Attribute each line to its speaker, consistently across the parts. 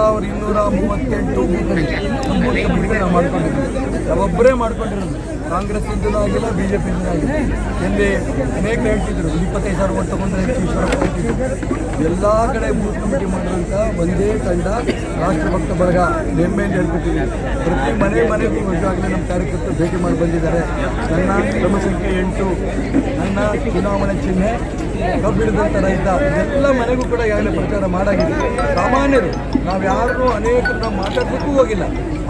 Speaker 1: ಸಾವಿರದ ಇನ್ನೂರ ಮೂವತ್ತೆಂಟು ಬಿಡುಗಡೆ ಮಾಡ್ಕೊಂಡಿದ್ದೀವಿ ನಾವೊಬ್ಬರೇ ಮಾಡ್ಕೊಂಡಿರೋದು. ಕಾಂಗ್ರೆಸ್ ಇಂದಲೂ ಆಗಿಲ್ಲ ಬಿ ಜೆ ಪಿ ಆಗಿಲ್ಲ ಎಲ್ಲಿ ಅನೇಕ ಹೇಳ್ತಿದ್ರು. ಇಪ್ಪತ್ತೈದು ಸಾವಿರ ಓಟ್ ತಗೊಂಡ್ರೆ ಹೆಚ್ಚು ಎಲ್ಲ ಕಡೆ ಬೂತ್ ಕಮಿಟಿ ಮಾಡಿರುವಂಥ ಒಂದೇ ತಂಡ ರಾಷ್ಟ್ರಭಕ್ತ ಬಳಗ ಅಂತ ಹೇಳ್ಕೊತೀವಿ ಪ್ರತಿ ಮನೆ ಮನೆಗೂ ಈಗಾಗಲೇ ನಮ್ಮ ಕಾರ್ಯಕರ್ತರು ಭೇಟಿ ಮಾಡಿ ಬಂದಿದ್ದಾರೆ. ನನ್ನ ಕ್ರಮ ಸಂಖ್ಯೆ ಎಂಟು. ನನ್ನ ಚುನಾವಣೆ ಚಿಹ್ನೆ ಕಬ್ಬಿಡಿದಂಥ ರೈತ ಎಲ್ಲ ಮನೆಗೂ ಕೂಡ ಈಗಾಗಲೇ ಪ್ರಚಾರ ಮಾಡಾಗಿದೆ. ಸಾಮಾನ್ಯರು, ನಾವು ಯಾರು ಅನೇಕರು ನಾವು ಮಾತಾಡೋದಕ್ಕೂ ಹೋಗಿಲ್ಲ.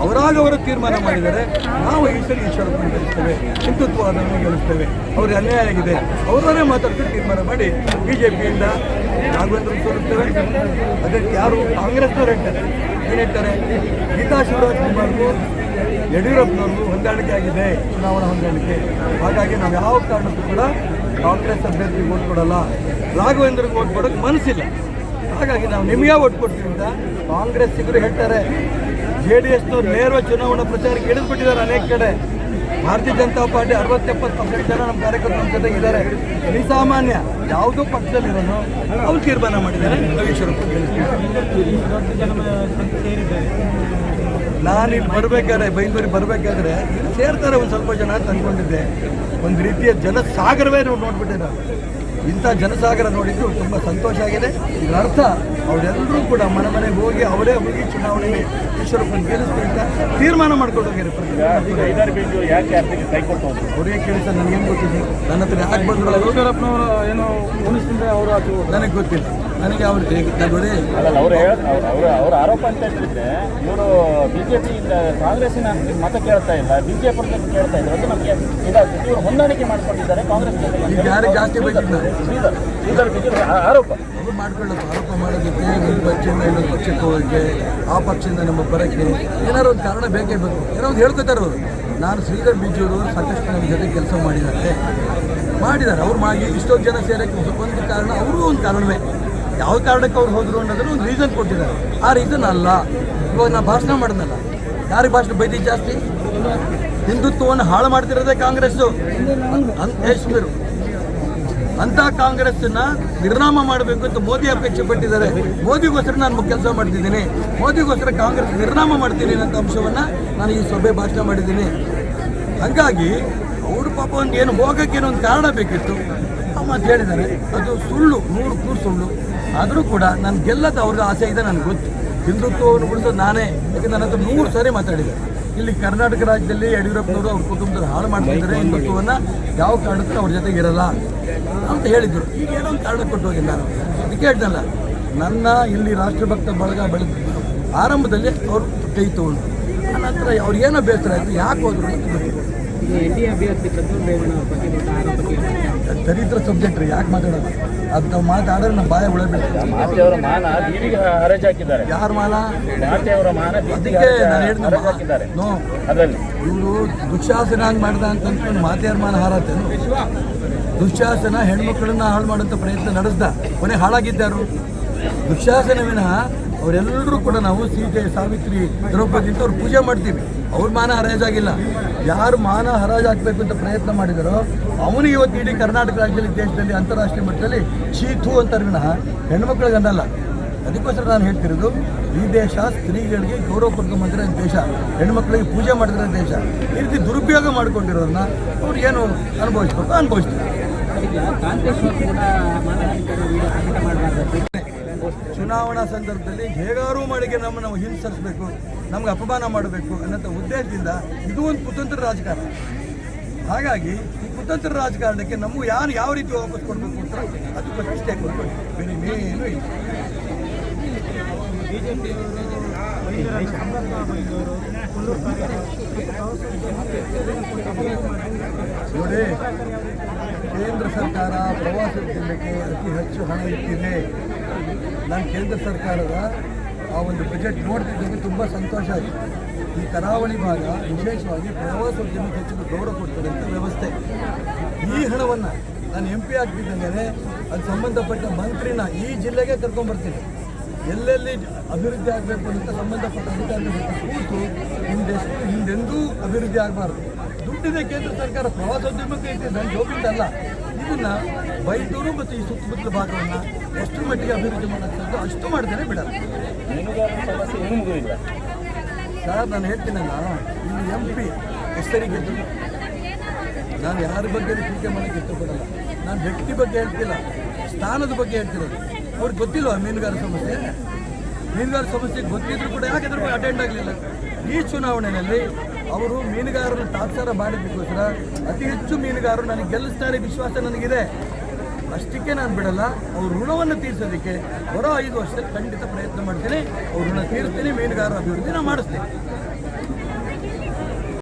Speaker 1: ಅವರಾಗ ಅವರು ತೀರ್ಮಾನ ಮಾಡಿದರೆ ನಾವು ಈ ಈಶ್ವರಪ್ಪ ಈಶ್ವರಪ್ಪನ ಗೆಲ್ಲಿಸ್ತೇವೆ. ಹಿಂದುತ್ವವನ್ನು ಗೆಲ್ಲಿಸ್ತೇವೆ. ಅವ್ರಿಗೆ ಅನ್ಯಾಯ ಆಗಿದೆ. ಅವರನ್ನೇ ಮಾತಾಡ್ಕೊಂಡು ತೀರ್ಮಾನ ಮಾಡಿ ಬಿ ಜೆ ಪಿಯಿಂದ ರಾಘವೇಂದ್ರ ಸೋಲಿಸ್ತೇವೆ ಅದಕ್ಕೆ ಯಾರು ಕಾಂಗ್ರೆಸ್ನವ್ರು ಹೇಳ್ತಾರೆ. ಏನು ಹೇಳ್ತಾರೆ? ಗೀತಾ ಶಿವರಾಜ್ ಕುಮಾರ್ಗೂ ಯಡಿಯೂರಪ್ಪನವ್ರಿಗೂ ಹೊಂದಾಣಿಕೆ ಆಗಿದೆ. ಚುನಾವಣಾ ಹೊಂದಾಣಿಕೆ. ಹಾಗಾಗಿ ನಾವು ಯಾವ ಕಾರಣಕ್ಕೂ ಕೂಡ ಕಾಂಗ್ರೆಸ್ ಅಭ್ಯರ್ಥಿಗೆ ಓಟ್ ಕೊಡಲ್ಲ. ರಾಘವೇಂದ್ರಿಗೆ ಓಟ್ ಕೊಡೋಕ್ಕೆ ಮನಸ್ಸಿಲ್ಲ. ಹಾಗಾಗಿ ನಾವು ನಿಮಗೆ ಓಟ್ ಕೊಡ್ತೀವಿ ಅಂತ ಕಾಂಗ್ರೆಸ್ಸಿಗರು ಹೇಳ್ತಾರೆ. ಜೆ ಡಿ ಎಸ್ನವ್ರು ನೇರ ಚುನಾವಣಾ ಪ್ರಚಾರಕ್ಕೆ ಇಳಿದ್ಬಿಟ್ಟಿದ್ದಾರೆ ಅನೇಕ ಕಡೆ. ಭಾರತೀಯ ಜನತಾ ಪಾರ್ಟಿ ಅರವತ್ತೆಪ್ಪತ್ತು ಪರ್ಸೆಂಟ್ ಜನ ನಮ್ಮ ಕಾರ್ಯಕರ್ತರ ಜೊತೆಗೆ ಇದ್ದಾರೆ. ಈ ಸಾಮಾನ್ಯ ಯಾವುದೋ ಪಕ್ಷದಲ್ಲಿರೋನು ಅವ್ರು ತೀರ್ಮಾನ ಮಾಡಿದ್ದಾರೆ. ರವೀಶ್ವರಪ್ಪ ನಾನು ಇಲ್ಲಿ ಬರಬೇಕಾದ್ರೆ ಬೈಂದೂರಿ ಬರಬೇಕಾದ್ರೆ ಇಲ್ಲಿ ಸೇರ್ತಾರೆ ಒಂದು ಸ್ವಲ್ಪ ಜನ ಅಂತ ಅಂದ್ಕೊಂಡಿದ್ದೆ ಒಂದು ರೀತಿಯ ಜನಸಾಗರವೇ ನಾವು ನೋಡಿಬಿಟ್ಟೆ ನಾವು ಇಂಥ ಜನಸಾಗರ ನೋಡಿದ್ದು ತುಂಬ ಸಂತೋಷ ಆಗಿದೆ. ಇದರ ಅರ್ಥ ಅವರೆಲ್ಲರೂ ಕೂಡ ಮನೆ ಮನೆಗೆ ಹೋಗಿ ಅವರೇ ಹೋಗಿ ಚುನಾವಣೆಗೆ ಈಶ್ವರಪ್ಪನ ಗೆಲ್ಲಿಸ್ತು ಅಂತ ತೀರ್ಮಾನ ಮಾಡ್ಕೊಂಡು ಹೋಗ್ಯಾರೆ ಪ್ರತಿಯೊಬ್ಬರು.
Speaker 2: ಐದಾರು ಬಿಂದು ಯಾಕೆ ಅರ್ಧಕ್ಕೆ ಕೈ ಕೊಟ್ಟು ಹೋದ್ರು?
Speaker 1: ಅವ್ರಿಗೆ ಕೇಳಿ ಸರ್ ನನಗೇನು ಗೊತ್ತಿದೆ? ನನ್ನ ಹತ್ರ ಯಾಕೆ ಬಂದ್ರು?
Speaker 3: ಈಶ್ವರಪ್ಪನವರು ಏನು ಅವರು ಅದು
Speaker 1: ನನಗೆ ಗೊತ್ತಿಲ್ಲ. ನನಗೆ ಅವ್ರು ನಾನು ನೋಡಿ.
Speaker 2: ಅಲ್ಲ ಅವ್ರು ಅವ್ರ ಅವ್ರ ಆರೋಪ ಅಂತ ಹೇಳಿದ್ರೆ ಇವರು ಬಿಜೆಪಿಯಿಂದ ಕಾಂಗ್ರೆಸ್ಸಿನ ಮತ ಕೇಳ್ತಾ ಇಲ್ಲ ಬಿಜೆಪಿ ಕೇಳ್ತಾ ಇದ್ದಾರೆ ಅದು ನಮಗೆ ಇದಾಗ್ತದೆ ಇವರು ಹೊಂದಾಣಿಕೆ ಮಾಡ್ಕೊಂಡಿದ್ದಾರೆ ಕಾಂಗ್ರೆಸ್
Speaker 1: ಈಗ ಯಾರಿಗೆ ಜಾಸ್ತಿ ಬೇಕಿದ್ದಾರೆ
Speaker 2: ಶ್ರೀಧರ್ ಶ್ರೀಧರ್ ಬಿಜೆಪಿ ಆರೋಪ.
Speaker 1: ಅವರು ಮಾಡ್ಕೊಳ್ಳೋದು ಆರೋಪ ಮಾಡೋದಕ್ಕೆ ಪಕ್ಷದಿಂದ ಇನ್ನೊಂದು ಪಕ್ಷಕ್ಕೆ ಹೋಗೋಕ್ಕೆ ಆ ಪಕ್ಷದಿಂದ ನಮ್ಮ ಬರೋಕ್ಕೆ ಏನಾದ್ರು ಒಂದು ಕಾರಣ ಬೇಕೇ ಬೇಕು. ಏನೋ ಒಂದು ಹೇಳ್ಕೊತಾರೆ ಅವರು. ನಾನು ಶ್ರೀಧರ್ ಬಿಜೆಪಿ ಸಾಕಷ್ಟು ನಮ್ಮ ಜೊತೆ ಕೆಲಸ ಮಾಡಿದ್ದಾರೆ. ಮಾಡಿದ್ದಾರೆ. ಅವ್ರು ಮಾಡಿ ಇಷ್ಟೊಂದು ಜನ ಸೇರಕ್ಕೆ ಒಂದು ಕಾರಣ ಅವರು ಒಂದು ಕಾರಣವೇ. ಯಾವ ಕಾರಣಕ್ಕೆ ಅವ್ರು ಹೋದ್ರು ಅನ್ನೋದನ್ನು ಒಂದು ರೀಸನ್ ಕೊಟ್ಟಿದ್ದಾರೆ. ಆ ರೀಸನ್ ಅಲ್ಲ. ಇವಾಗ ನಾ ಭಾಷಣ ಮಾಡಿದ್ನಲ್ಲ. ಯಾರಿಗೆ ಭಾಷಣ? ಬೈದಿ ಜಾಸ್ತಿ? ಹಿಂದುತ್ವವನ್ನು ಹಾಳು ಮಾಡ್ತಿರೋದೇ ಕಾಂಗ್ರೆಸ್ಸು. ಅಂತ ಯಶ್ಮೀರು ಅಂತ ಕಾಂಗ್ರೆಸ್ನ ನಿರ್ನಾಮ ಮಾಡಬೇಕು ಅಂತ ಮೋದಿ ಅಪೇಕ್ಷೆ ಪಟ್ಟಿದ್ದಾರೆ. ಮೋದಿಗೋಸ್ಕರ ನಾನು ಕೆಲಸ ಮಾಡ್ತಿದ್ದೀನಿ. ಮೋದಿಗೋಸ್ಕರ ಕಾಂಗ್ರೆಸ್ ನಿರ್ನಾಮ ಮಾಡ್ತೀನಿ ಅನ್ನೋ ಅಂಶವನ್ನು ನಾನು ಈ ಸಭೆ ಭಾಷಣ ಮಾಡಿದ್ದೀನಿ. ಹಾಗಾಗಿ ಅವರು ಪಾಪ ಒಂದು ಏನು ಏನೋ ಒಂದು ಕಾರಣ ಬೇಕಿತ್ತು. ಆ ಮಾತು ಹೇಳಿದ್ದಾರೆ. ಅದು ಸುಳ್ಳು ನೂರು ಕೂರು ಸುಳ್ಳು. ಆದರೂ ಕೂಡ ನಾನು ಗೆಲ್ಲದ ಅವ್ರಿಗೆ ಆಸೆ ಇದೆ ನನಗೆ ಗೊತ್ತು. ಹಿಂದುತ್ವವನ್ನು ಉಳಿಸೋದು ನಾನೇ. ಯಾಕೆ ನನ್ನ ಹತ್ರ ನೂರು ಸಾರಿ ಮಾತಾಡಿದೆ ಇಲ್ಲಿ ಕರ್ನಾಟಕ ರಾಜ್ಯದಲ್ಲಿ ಯಡಿಯೂರಪ್ಪನವರು ಅವ್ರ ಕುಟುಂಬದಲ್ಲಿ ಹಾಳು ಮಾಡ್ತಿದ್ದಾರೆ. ಹಿಂದುತ್ವವನ್ನು ಯಾವ ಕಾರಣಕ್ಕೂ ಅವ್ರ ಜೊತೆಗೆ ಇರಲ್ಲ ಅಂತ ಹೇಳಿದರು. ಈಗ ಏನೋ ಒಂದು ಕಾರಣ ಕೊಟ್ಟು ಹೋಗಿಲ್ಲ ನಾನು. ಅದಕ್ಕೆ ಹೇಳ್ದಲ್ಲ, ನನ್ನ ಇಲ್ಲಿ ರಾಷ್ಟ್ರಭಕ್ತ ಬಳಗ ಬೆಳೆದ ಆರಂಭದಲ್ಲಿ ಅವರು ಕೈ ತಗೊಂಡು ಆನಂತರ ಅವ್ರಿಗೇನೋ ಬೇಸರ ಆಯಿತು, ಯಾಕೆ ಹೋದ್ರು ಅಂತ ಗೊತ್ತಿಲ್ಲ. ದರಿದ್ರ ಸಬ್ಜೆಕ್ಟ್ ರೀ ಯಾಕೆ ಮಾತಾಡೋದು? ಅದು ನಾವು ಮಾತಾಡಿದ್ರೆ ನಮ್ಮ ಬಾಯ ಉಳಬೇಕು.
Speaker 2: ಮಾತೆಯವರ ಮಾನ ಹರಜು ಹಾಕಿದ್ದಾರೆ.
Speaker 1: ಯಾರ
Speaker 2: ಮಾತೆಯವರ ಮಾನ
Speaker 1: ಅದಕ್ಕೆ ನಾನು ಹೇಳಿದ
Speaker 2: ಹಾಕಿದ್ದಾರೆ.
Speaker 1: ನೋ.
Speaker 2: ಅದರಲ್ಲಿ.
Speaker 1: ಇವರು ದುಶ್ಯಾಸನ ಹಂಗೆ ಮಾಡ್ದ ಅಂತ ಮಾತೆಯವ್ರ ಮಾನ ಹಾರತ್ತೆ ದುಶ್ಯಾಸನ ಹೆಣ್ಮಕ್ಳನ್ನ ಹಾಳು ಮಾಡೋಂಥ ಪ್ರಯತ್ನ ನಡೆಸ್ದ. ಕೊನೆ ಹಾಳಾಗಿದ್ದಾರು. ದುಶ್ಯಾಸನ ವಿನಃ ಅವರೆಲ್ಲರೂ ಕೂಡ ನಾವು ಸೀತೆ, ಸಾವಿತ್ರಿ, ದ್ರೌಪದಿ ಅಂತ ಅವ್ರು ಪೂಜೆ ಮಾಡ್ತೀವಿ. ಅವ್ರ ಮಾನ ಹರಾಜಾಗಿಲ್ಲ. ಯಾರು ಮಾನ ಹರಾಜು ಹಾಕಬೇಕು ಅಂತ ಪ್ರಯತ್ನ ಮಾಡಿದರೋ ಅವನಿಗೆ ಇವತ್ತು ಇಡೀ ಕರ್ನಾಟಕ ರಾಜ್ಯದಲ್ಲಿ, ದೇಶದಲ್ಲಿ, ಅಂತಾರಾಷ್ಟ್ರೀಯ ಮಟ್ಟದಲ್ಲಿ ಚೀಥು ಅಂತಾರೆ ವಿನಃ ಹೆಣ್ಮಕ್ಳಿಗೆ ಅನ್ನಲ್ಲ ಅದಕ್ಕೋಸ್ಕರ ನಾನು ಹೇಳ್ತಿರೋದು, ಈ ದೇಶ ಸ್ತ್ರೀಗಳಿಗೆ ಗೌರವ ಕೊಡ್ಕೊಂಬಂದಿರೋ ದೇಶ. ಹೆಣ್ಮಕ್ಳಿಗೆ ಪೂಜೆ ಮಾಡಿದ್ರೆ ದೇಶ. ಈ ರೀತಿ ದುರುಪಯೋಗ ಮಾಡ್ಕೊಂಡಿರೋದನ್ನ ಅವ್ರು ಏನು ಅನುಭವಿಸ್ಬೇಕು? ಅನುಭವಿಸ್ತಾರೆ. ಚುನಾವಣಾ ಸಂದರ್ಭದಲ್ಲಿ ಹೇಗಾರೂ ಮಾಡಿಗೆ ನಮ್ಮನ್ನು ನಾವು ಹಿಂಸರಿಸಬೇಕು ನಮ್ಗೆ ಅಪಮಾನ ಮಾಡಬೇಕು ಅನ್ನೋಂಥ ಉದ್ದೇಶದಿಂದ ಇದು ಒಂದು ಕುತಂತ್ರ ರಾಜಕಾರಣ ಹಾಗಾಗಿ ಈ ಕುತಂತ್ರ ರಾಜಕಾರಣಕ್ಕೆ ನಮಗೂ ಯಾರು ಯಾವ ರೀತಿ ವಾಪಸ್ ಕೊಡಬೇಕು ಅಂತ ಅದು ಪ್ರತಿಷ್ಠೆ ಕೊಡ್ಬೇಕು ಬೇರೆ ಏನು ಇಲ್ಲ ನೋಡಿ, ಕೇಂದ್ರ ಸರ್ಕಾರ ಪ್ರವಾಸೋದ್ಯಮಕ್ಕೆ ಅತಿ ಹೆಚ್ಚು ಹಣ ಇಟ್ಟಿದೆ. ನಾನು ಕೇಂದ್ರ ಸರ್ಕಾರದ ಆ ಒಂದು ಬಜೆಟ್ ನೋಡ್ತಿದ್ದಕ್ಕೆ ತುಂಬ ಸಂತೋಷ ಆಯಿತು. ಈ ಕರಾವಳಿ ಭಾಗ ವಿಶೇಷವಾಗಿ ಪ್ರವಾಸೋದ್ಯಮಕ್ಕೆ ಹೆಚ್ಚಿನ ಗೌರವ ಕೊಡ್ತಕ್ಕಂಥ ವ್ಯವಸ್ಥೆ. ಈ ಹಣವನ್ನು ನಾನು ಎಂ ಪಿ ಆಗ್ತಿದ್ದಂಗೆ ಅದು ಸಂಬಂಧಪಟ್ಟ ಮಂತ್ರಿನ ಈ ಜಿಲ್ಲೆಗೆ ಕರ್ಕೊಂಡ್ಬರ್ತೀನಿ ಎಲ್ಲೆಲ್ಲಿ ಅಭಿವೃದ್ಧಿ ಆಗಬೇಕು ಅಂತ ಸಂಬಂಧಪಟ್ಟ ಅಧಿಕಾರಿಗಳ ಕೂತು ಹಿಂದೆಷ್ಟು ಹಿಂದೆಂದೂ ಅಭಿವೃದ್ಧಿ ಆಗಬಾರ್ದು. ಇಟ್ಟಿದೆ ಕೇಂದ್ರ ಸರ್ಕಾರ, ಪ್ರವಾಸೋದ್ಯಮಕ್ಕೆ ಇದೆ ನನ್ನ ಜೋಬಿಂದಲ್ಲ ಇದನ್ನ ಬೈದೂರು ಮತ್ತು ಈ ಸುತ್ತಮುತ್ತಲ ಭಾಗವನ್ನು ಎಷ್ಟು ಮಟ್ಟಿಗೆ ಅಭಿವೃದ್ಧಿ ಮಾಡೋದು ಅಷ್ಟು ಮಾಡಿದರೆ ಬಿಡಲ್ಲ. ಸರ್, ನಾನು ಹೇಳ್ತೀನಲ್ಲ, ಇಲ್ಲಿ ಎಂ ಪಿ ಹೆಸರಿಗೆ ನಾನು ಯಾರ ಬಗ್ಗೆ ಟೀಕೆ ಮಾಡೋಕ್ಕೆ ಇಷ್ಟಪಡಲ್ಲ. ನಾನು ವ್ಯಕ್ತಿ ಬಗ್ಗೆ ಹೇಳ್ತಿಲ್ಲ, ಸ್ಥಾನದ ಬಗ್ಗೆ ಹೇಳ್ತಿರೋದು. ಅವ್ರಿಗೆ ಗೊತ್ತಿಲ್ವಾ ಮೀನುಗಾರ ಸಮಸ್ಯೆ? ಮೀನುಗಾರ ಸಮಸ್ಯೆಗೆ ಗೊತ್ತಿದ್ರು ಕೂಡ ಯಾಕೆ ಅಟೆಂಡ್ ಆಗಲಿಲ್ಲ? ಈ ಚುನಾವಣೆಯಲ್ಲಿ ಅವರು ಮೀನುಗಾರರು ತಾತ್ಸಾರ ಮಾಡಿದ್ದಕ್ಕೋಸ್ಕರ ಅತಿ ಹೆಚ್ಚು ಮೀನುಗಾರರು ನನಗೆ ಗೆಲ್ಲಿಸ್ತಾರೆ ವಿಶ್ವಾಸ ನನಗಿದೆ. ಅಷ್ಟಕ್ಕೆ ನಾನು ಬಿಡಲ್ಲ, ಅವ್ರ ಋಣವನ್ನು ತೀರಿಸೋದಕ್ಕೆ ಬರೋ ಐದು ವರ್ಷದಲ್ಲಿ ಖಂಡಿತ ಪ್ರಯತ್ನ ಮಾಡ್ತೀನಿ. ಅವ್ರ ಋಣ ತೀರಿಸ್ತೀನಿ, ಮೀನುಗಾರರ ಅಭಿವೃದ್ಧಿ ನಾನು ಮಾಡಿಸ್ತೀನಿ.